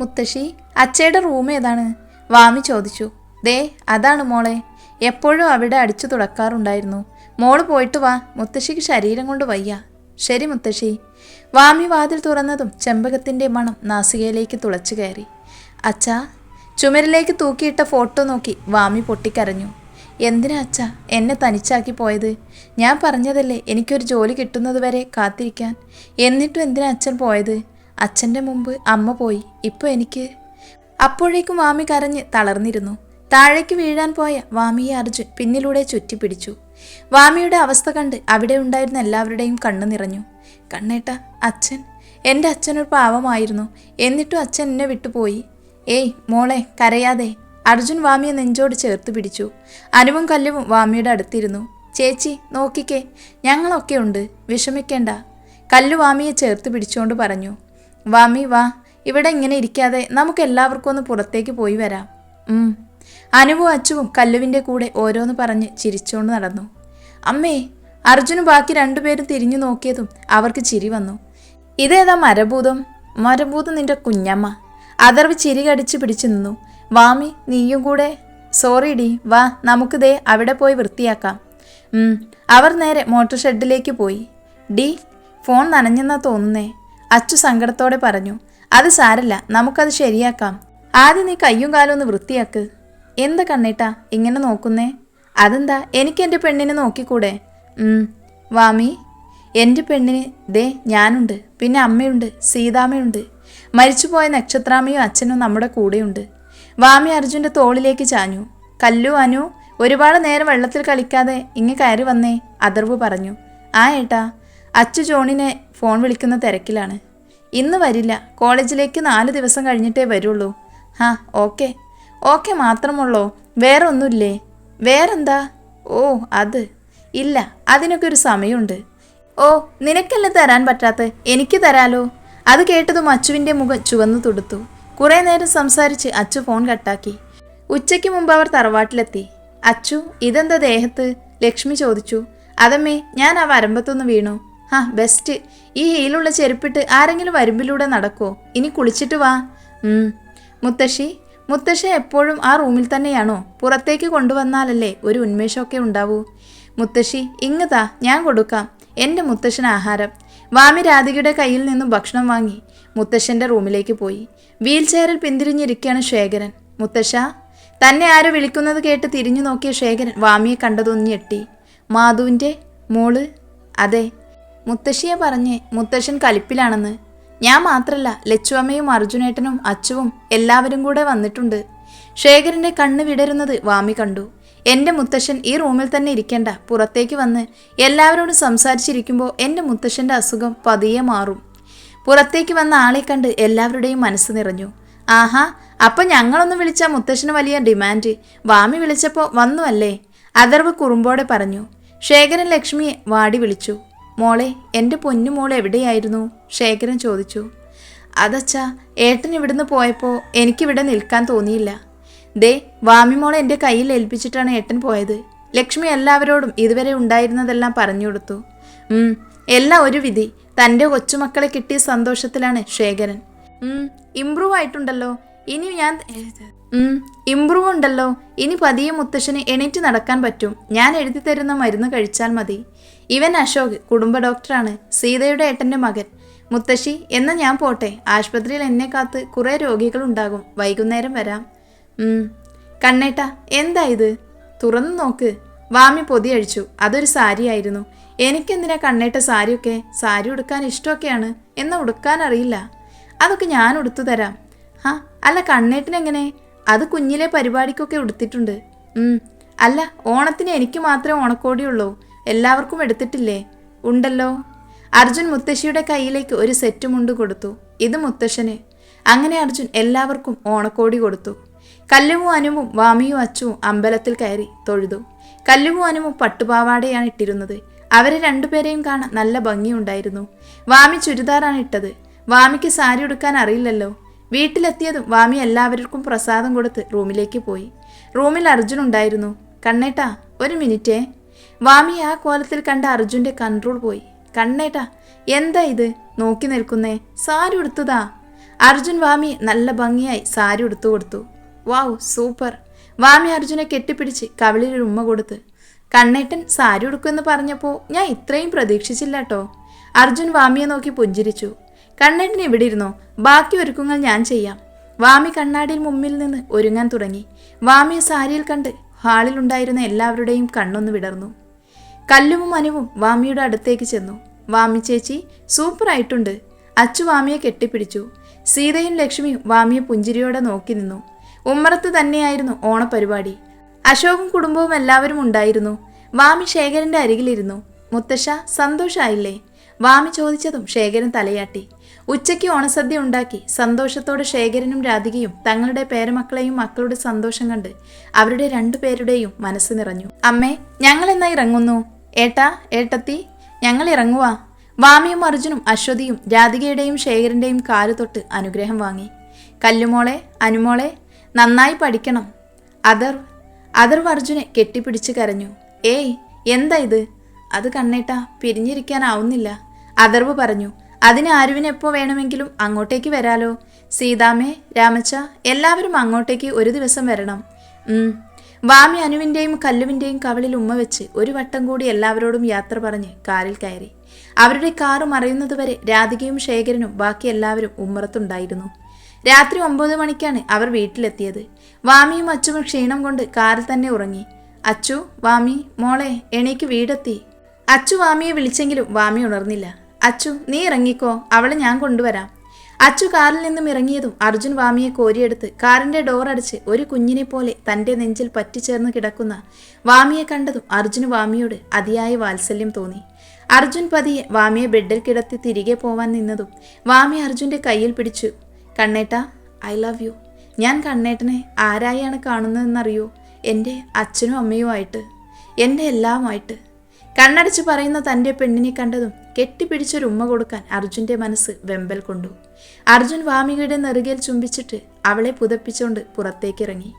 മുത്തശ്ശി അച്ചയുടെ റൂം ഏതാണ്? വാമി ചോദിച്ചു. ദേ അതാണ് മോളെ. എപ്പോഴും അവിടെ അടിച്ചു തുടക്കാറുണ്ടായിരുന്നു. മോൾ പോയിട്ട് വാ മുത്തശ്ശിക്ക് ശരീരം കൊണ്ട് വയ്യ. ശരി മുത്തശ്ശി. വാമി വാതിൽ തുറന്നതും ചെമ്പകത്തിന്റെ മണം നാസികയിലേക്ക് തുളച്ചു കയറി. അച്ഛാ ചുമരിലേക്ക് തൂക്കിയിട്ട ഫോട്ടോ നോക്കി വാമി പൊട്ടിക്കരഞ്ഞു. എന്തിനാ അച്ഛ എന്നെ തനിച്ചാക്കി പോയത്? ഞാൻ പറഞ്ഞതല്ലേ എനിക്കൊരു ജോലി കിട്ടുന്നത് വരെ കാത്തിരിക്കാൻ. എന്നിട്ടും എന്തിനാ അച്ഛൻ പോയത്? അച്ഛന്റെ മുമ്പ് അമ്മ പോയി. ഇപ്പോൾ എനിക്ക്. അപ്പോഴേക്കും വാമി കരഞ്ഞ് തളർന്നിരുന്നു. താഴേക്ക് വീഴാൻ പോയ വാമിയെ അർജുൻ പിന്നിലൂടെ ചുറ്റിപ്പിടിച്ചു. വാമിയുടെ അവസ്ഥ കണ്ട് അവിടെ ഉണ്ടായിരുന്ന എല്ലാവരുടെയും കണ്ണു നിറഞ്ഞു. കണ്ണേട്ട അച്ഛൻ. എന്റെ അച്ഛനൊരു പാവമായിരുന്നു. എന്നിട്ടും അച്ഛൻ എന്നെ വിട്ടുപോയി. ഏയ് മോളെ കരയാതെ. അർജുൻ വാമിയെ നെഞ്ചോട് ചേർത്ത് പിടിച്ചു. അനുവും കല്ലുവും വാമിയുടെ അടുത്തിരുന്നു. ചേച്ചി നോക്കിക്കേ. ഞങ്ങളൊക്കെ ഉണ്ട്. വിഷമിക്കേണ്ട. കല്ലു വാമിയെ ചേർത്ത് പിടിച്ചുകൊണ്ട് പറഞ്ഞു. വാമി വാ. ഇവിടെ ഇങ്ങനെ ഇരിക്കാതെ നമുക്ക് എല്ലാവർക്കും ഒന്ന് പുറത്തേക്ക് പോയി വരാം. അനുവും അച്ചുവും കല്ലുവിന്റെ കൂടെ ഓരോന്ന് പറഞ്ഞ് ചിരിച്ചുകൊണ്ട് നടന്നു. അമ്മേ അർജുനും ബാക്കി രണ്ടുപേരും തിരിഞ്ഞു നോക്കിയതും അവർക്ക് ചിരി വന്നു. ഇതേതാ മരഭൂതം? മരഭൂതം നിന്റെ കുഞ്ഞമ്മ. അതർവ് ചിരി കടിച്ചു പിടിച്ചു നിന്നു. വാമി നീയും കൂടെ. സോറി ഡി. വാ നമുക്ക് ദേ അവിടെ പോയി വൃത്തിയാക്കാം. അവർ നേരെ മോട്ടോർ ഷെഡിലേക്ക് പോയി. ഡി ഫോൺ നനഞ്ഞെന്നാ തോന്നുന്നേ. അച്ചു സങ്കടത്തോടെ പറഞ്ഞു അത് സാരല്ല നമുക്കത് ശരിയാക്കാം. ആദ്യം നീ കയ്യും കാലും ഒന്ന് വൃത്തിയാക്ക്. എന്താ കണ്ണേട്ടാ ഇങ്ങനെ നോക്കുന്നേ? അതെന്താ എനിക്ക് എന്റെ പെണ്ണിനെ നോക്കിക്കൂടെ. വാമി എന്റെ പെണ്ണിന് ദേ ഞാനുണ്ട് പിന്നെ അമ്മയുണ്ട് സീതാമ്മയുണ്ട്. മരിച്ചുപോയ നക്ഷത്രാമയും അച്ഛനും നമ്മുടെ കൂടെയുണ്ട്. വാമി അർജുന്റെ തോളിലേക്ക് ചാഞ്ഞു. കല്ലു അനു ഒരുപാട് നേരം വെള്ളത്തിൽ കളിക്കാതെ ഇങ്ങ് കയറി വന്നേ അതർവ് പറഞ്ഞു. ആ ഏട്ടാ അച്ചു ജോണിനെ ഫോൺ വിളിക്കുന്ന തിരക്കിലാണ്. ഇന്ന് വരില്ല. കോളേജിലേക്ക് നാല് ദിവസം കഴിഞ്ഞിട്ടേ വരുള്ളൂ. ഹാ ഓക്കെ. ഓക്കെ മാത്രമുള്ളോ? വേറെ ഒന്നുമില്ലേ വേറെന്താ? ഓ അത്. ഇല്ല അതിനൊക്കെ ഒരു സമയമുണ്ട്. ഓ നിനക്കല്ലേ തരാൻ പറ്റാത്ത എനിക്ക് തരാലോ? അത് കേട്ടതും അച്ചുവിന്റെ മുഖം ചുവന്നു തുടുത്തു. കുറേ നേരം സംസാരിച്ച് അച്ചു ഫോൺ കട്ടാക്കി. ഉച്ചയ്ക്ക് മുമ്പ് അവർ തറവാട്ടിലെത്തി. അച്ചു ഇതെന്താ ദേഹത്ത്? ലക്ഷ്മി ചോദിച്ചു. അതമ്മേ ഞാൻ ആ വരമ്പത്തൊന്ന് വീണു. ഹാ ബെസ്റ്റ് ഈ ഹീലുള്ള ചെരുപ്പിട്ട് ആരെങ്കിലും വരുമ്പിലൂടെ നടക്കോ ഇനി കുളിച്ചിട്ട് വാ. മുത്തശ്ശി മുത്തശ്ശി എപ്പോഴും ആ റൂമിൽ തന്നെയാണോ? പുറത്തേക്ക് കൊണ്ടുവന്നാലല്ലേ ഒരു ഉന്മേഷമൊക്കെ ഉണ്ടാവൂ? മുത്തശ്ശി ഇങ്ങതാ ഞാൻ കൊടുക്കാം. എന്റെ മുത്തശ്ശൻ ആഹാരം. വാമി രാധികയുടെ കയ്യിൽ നിന്നും ഭക്ഷണം വാങ്ങി മുത്തശ്ശന്റെ റൂമിലേക്ക് പോയി. വീൽ ചെയറിൽ പിന്തിരിഞ്ഞിരിക്കുകയാണ് ശേഖരൻ. മുത്തശ്ശ തന്നെ ആരോ വിളിക്കുന്നത് കേട്ട് തിരിഞ്ഞു നോക്കിയ ശേഖരൻ വാമിയെ കണ്ടതൊന്ന് ഞെട്ടി. മാധുവിന്റെ മോൾ? അതെ മുത്തശ്ശിയെ പറഞ്ഞ് മുത്തശ്ശൻ കലിപ്പിലാണെന്ന്. ഞാൻ മാത്രല്ല ലച്ചുവമ്മയും അർജുനേട്ടനും അച്ചുവും എല്ലാവരും കൂടെ വന്നിട്ടുണ്ട്. ശേഖരന്റെ കണ്ണ് വിടരുന്നത് വാമി കണ്ടു. എന്റെ മുത്തശ്ശൻ ഈ റൂമിൽ തന്നെ ഇരിക്കേണ്ട. പുറത്തേക്ക് വന്ന് എല്ലാവരോടും സംസാരിച്ചിരിക്കുമ്പോൾ എന്റെ മുത്തശ്ശന്റെ അസുഖം പതിയെ മാറും. പുറത്തേക്ക് വന്ന ആളെ കണ്ട് എല്ലാവരുടെയും മനസ്സ് നിറഞ്ഞു. ആഹാ അപ്പം ഞങ്ങളൊന്ന് വിളിച്ച മുത്തശ്ശന് വലിയ ഡിമാൻഡ്. വാമി വിളിച്ചപ്പോൾ വന്നു അല്ലേ? അതർവ് കുറുമ്പോടെ പറഞ്ഞു. ശേഖരൻ ലക്ഷ്മിയെ വാടി വിളിച്ചു. മോളെ എന്റെ പൊന്നു മോൾ എവിടെയായിരുന്നു? ശേഖരൻ ചോദിച്ചു. അതച്ഛാ ഏട്ടൻ ഇവിടുന്ന് പോയപ്പോൾ എനിക്കിവിടെ നിൽക്കാൻ തോന്നിയില്ല. ദേ വാമിമോളെ എന്റെ കയ്യിൽ ഏൽപ്പിച്ചിട്ടാണ് ഏട്ടൻ പോയത്. ലക്ഷ്മി എല്ലാവരോടും ഇതുവരെ ഉണ്ടായിരുന്നതെല്ലാം പറഞ്ഞു കൊടുത്തു. എല്ലാം ഒരു വിധി. തന്റെ കൊച്ചുമക്കളെ കിട്ടിയ സന്തോഷത്തിലാണ് ശേഖരൻ. ഇമ്പ്രൂവ് ആയിട്ടുണ്ടല്ലോ. ഇനി ഞാൻ ഇമ്പ്രൂവ് ഉണ്ടല്ലോ. ഇനി പതിയെ മുത്തശ്ശന് എണീറ്റ് നടക്കാൻ പറ്റും. ഞാൻ എഴുതി തരുന്ന മരുന്ന് കഴിച്ചാൽ മതി. ഇവൻ അശോക് കുടുംബ ഡോക്ടറാണ് സീതയുടെ ഏട്ടന്റെ മകൻ. മുത്തശ്ശി എന്ന് ഞാൻ പോട്ടെ. ആശുപത്രിയിൽ എന്നെ കാത്ത് കുറേ രോഗികളുണ്ടാകും വൈകുന്നേരം വരാം. കണ്ണേട്ട എന്താ ഇത്? തുറന്നു നോക്ക്. വാമി പൊതിയഴിച്ചു അതൊരു സാരിയായിരുന്നു എനിക്കെന്തിനാ കണ്ണേട്ട സാരിയൊക്കെ? സാരി ഉടുക്കാൻ ഇഷ്ടമൊക്കെയാണ്. എന്ന് ഉടുക്കാൻ അറിയില്ല. അതൊക്കെ ഞാൻ ഉടുത്തു തരാം. ആ അല്ല കണ്ണേട്ടിനെങ്ങനെ? അത് കുഞ്ഞിലെ പരിപാടിക്കൊക്കെ ഉടുത്തിട്ടുണ്ട്. അല്ല ഓണത്തിന് എനിക്ക് മാത്രമേ ഓണക്കോടിയുള്ളൂ. എല്ലാവർക്കും എടുത്തിട്ടില്ലേ? ഉണ്ടല്ലോ. അർജുൻ മുത്തശ്ശിയുടെ കയ്യിലേക്ക് ഒരു സെറ്റ് മുണ്ട് കൊടുത്തു. ഇത് മുത്തശ്ശന്. അങ്ങനെ അർജുൻ എല്ലാവർക്കും ഓണക്കോടി കൊടുത്തു. കല്ലുവും അനുവും വാമിയും അച്ചുവും അമ്പലത്തിൽ കയറി തൊഴുതു. കല്ലുവും അനുവും പട്ടുപാവാടയാണ് ഇട്ടിരുന്നത്. അവരെ രണ്ടുപേരെയും കാണാൻ നല്ല ഭംഗിയുണ്ടായിരുന്നു. വാമി ചുരിദാറാണ് ഇട്ടത്. വാമിക്ക് സാരി ഉടുക്കാൻ അറിയില്ലല്ലോ. വീട്ടിലെത്തിയതും വാമി എല്ലാവർക്കും പ്രസാദം കൊടുത്ത് റൂമിലേക്ക് പോയി. റൂമിൽ അർജുൻ ഉണ്ടായിരുന്നു. കണ്ണേട്ടാ ഒരു മിനിറ്റേ. വാമി ആ കോലത്തിൽ കണ്ട അർജുന്റെ കൺട്രോൾ പോയി. കണ്ണേട്ടാ എന്താ ഇത്? നോക്കി നിൽക്കുന്നേ. സാരി ഉടുത്തതാ. അർജുൻ വാമി നല്ല ഭംഗിയായി സാരി ഉടുത്തു കൊടുത്തു. Wow super. വാമി അർജുനെ കെട്ടിപ്പിടിച്ച് കവിളിൽ ഉമ്മ കൊടുത്ത്. കണ്ണേട്ടൻ സാരി ഉടുക്കുമെന്ന് പറഞ്ഞപ്പോൾ ഞാൻ ഇത്രയും പ്രതീക്ഷിച്ചില്ല കേട്ടോ അർജുൻ വാമിയെ നോക്കി പുഞ്ചിരിച്ചു. കണ്ണേട്ടൻ ഇവിടെ ഇരുന്നോ ബാക്കി ഒരുക്കങ്ങൾ ഞാൻ ചെയ്യാം. വാമി കണ്ണാടിയിൽ മുമ്പിൽ നിന്ന് ഒരുങ്ങാൻ തുടങ്ങി. വാമിയെ സാരിയിൽ കണ്ട് ഹാളിലുണ്ടായിരുന്ന എല്ലാവരുടെയും കണ്ണൊന്ന് വിടർന്നു. കല്ലുവും അനുവും വാമിയുടെ അടുത്തേക്ക് ചെന്നു. വാമി ചേച്ചി സൂപ്പർ ആയിട്ടുണ്ട്. അച്ചു വാമിയെ കെട്ടിപ്പിടിച്ചു. സീതയും ലക്ഷ്മിയും വാമിയെ പുഞ്ചിരിയോടെ നോക്കി നിന്നു. ഉമ്മറത്ത് തന്നെയായിരുന്നു ഓണപരിപാടി. അശോകും കുടുംബവും എല്ലാവരും ഉണ്ടായിരുന്നു. വാമി ശേഖരന്റെ അരികിലിരുന്നു. മുത്തശ്ശ സന്തോഷായില്ലേ? വാമി ചോദിച്ചതും ശേഖരൻ തലയാട്ടി. ഉച്ചയ്ക്ക് ഓണസദ്യ ഉണ്ടാക്കി സന്തോഷത്തോടെ ശേഖരനും രാധികയും തങ്ങളുടെ പേരമക്കളെയും മക്കളുടെ സന്തോഷം കണ്ട് അവരുടെ രണ്ടുപേരുടെയും മനസ്സ് നിറഞ്ഞു. അമ്മേ ഞങ്ങൾ എന്നാ ഇറങ്ങുന്നു? ഏട്ടാ ഏട്ടത്തി ഞങ്ങൾ ഇറങ്ങുവാ. വാമിയും അർജുനും അശ്വതിയും രാധികയുടെയും ശേഖരന്റെയും കാലു തൊട്ട് അനുഗ്രഹം വാങ്ങി. കല്ലുമോളെ അനുമോളെ നന്നായി പഠിക്കണം. അതർ അതർവ് അർജുനെ കെട്ടിപ്പിടിച്ച് കരഞ്ഞു. ഏയ് എന്താ ഇത്? അത് കണ്ണേട്ടാ പിരിഞ്ഞിരിക്കാനാവുന്നില്ല. അതർവ് പറഞ്ഞു. അതിന് ആരുവിന് എപ്പോൾ വേണമെങ്കിലും അങ്ങോട്ടേക്ക് വരാലോ? സീതാമേ രാമച്ച എല്ലാവരും അങ്ങോട്ടേക്ക് ഒരു ദിവസം വരണം. വാമി അനുവിന്റെയും കല്ലുവിന്റെയും കവളിൽ ഉമ്മ വെച്ച് ഒരു വട്ടം കൂടി എല്ലാവരോടും യാത്ര പറഞ്ഞ് കാറിൽ കയറി. അവരുടെ കാറ് മറയുന്നതുവരെ രാധികയും ശേഖരനും ബാക്കി എല്ലാവരും ഉമ്മറത്തുണ്ടായിരുന്നു. രാത്രി ഒമ്പത് മണിക്കാണ് അവർ വീട്ടിലെത്തിയത്. വാമിയും അച്ചുവും ക്ഷീണം കൊണ്ട് കാറിൽ തന്നെ ഉറങ്ങി. അച്ചു വാമി മോളെ എണീക്ക് വീടെത്തി. അച്ചു വാമിയെ വിളിച്ചെങ്കിലും വാമി ഉണർന്നില്ല. അച്ചു നീ ഇറങ്ങിക്കോ. അവളെ ഞാൻ കൊണ്ടുവരാം. അച്ചു കാറിൽ നിന്നും ഇറങ്ങിയതും അർജുൻ വാമിയെ കോരിയെടുത്ത് കാറിന്റെ ഡോർ അടിച്ച് ഒരു കുഞ്ഞിനെ പോലെ തന്റെ നെഞ്ചിൽ പറ്റിച്ചേർന്ന് കിടക്കുന്ന വാമിയെ കണ്ടതും അർജുന് വാമിയോട് അതിയായ വാത്സല്യം തോന്നി. അർജുൻ പതിയെ വാമിയെ ബെഡിൽ കിടത്തി തിരികെ പോവാൻ നിന്നതും വാമി അർജുന്റെ കയ്യിൽ പിടിച്ചു. കണ്ണേട്ട ഐ ലവ് യു ഞാൻ കണ്ണേട്ടനെ ആരായാണ് കാണുന്നതെന്നറിയോ? എന്റെ അച്ഛനും അമ്മയുമായിട്ട് എന്റെ എല്ലാമായിട്ട്. കണ്ണടച്ച് പറയുന്ന തന്റെ പെണ്ണിനെ കണ്ടതും കെട്ടിപ്പിടിച്ചൊരു ഉമ്മ കൊടുക്കാൻ അർജുന്റെ മനസ്സ് വെമ്പൽ കൊണ്ടു. അർജുൻ വാമികയുടെ നെറുകയിൽ ചുംബിച്ചിട്ട് അവളെ പുതപ്പിച്ചുകൊണ്ട് പുറത്തേക്കിറങ്ങി.